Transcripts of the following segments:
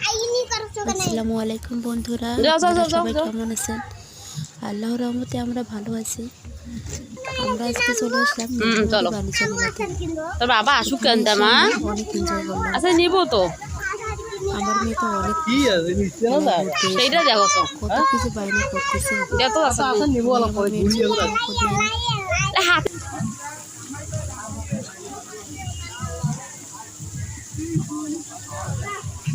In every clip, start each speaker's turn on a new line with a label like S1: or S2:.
S1: আসসালামু আলাইকুম বন্ধুরা।
S2: যাও, যাও,
S1: আপনারা
S2: যাও,
S1: সবাই। কেমন আছেন? আল্লাহর রহমতে আমরা ভালো আছি। আমরা আজকে চলে আসলাম
S2: তোর বাবা আসুক কেন মা?
S1: অনেক এনজয় করলাম।
S2: আচ্ছা নিবো তো।
S1: আমার মেয়ে তো অনেক
S2: সেইটা দেখো
S1: কত কিছু বায়না করতেছে।
S3: আচ্ছা নিব
S2: হাত।
S4: হচ্ছে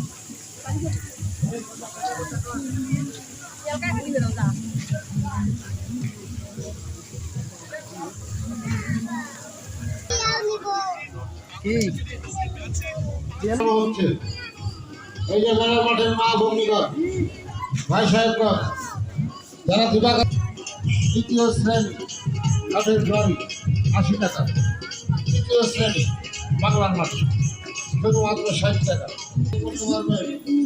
S4: ভাই সাহেবগণ যারা দিবাগ তৃতীয় শ্রেণি কাঠের বাড়ি আশি টাকা, তৃতীয় শ্রেণি, বাংলার মাঠ, শুধুমাত্র ষাট টাকা। করতে পারবেন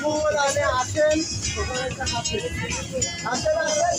S5: ফুল আনে আসেন আসেন আসেন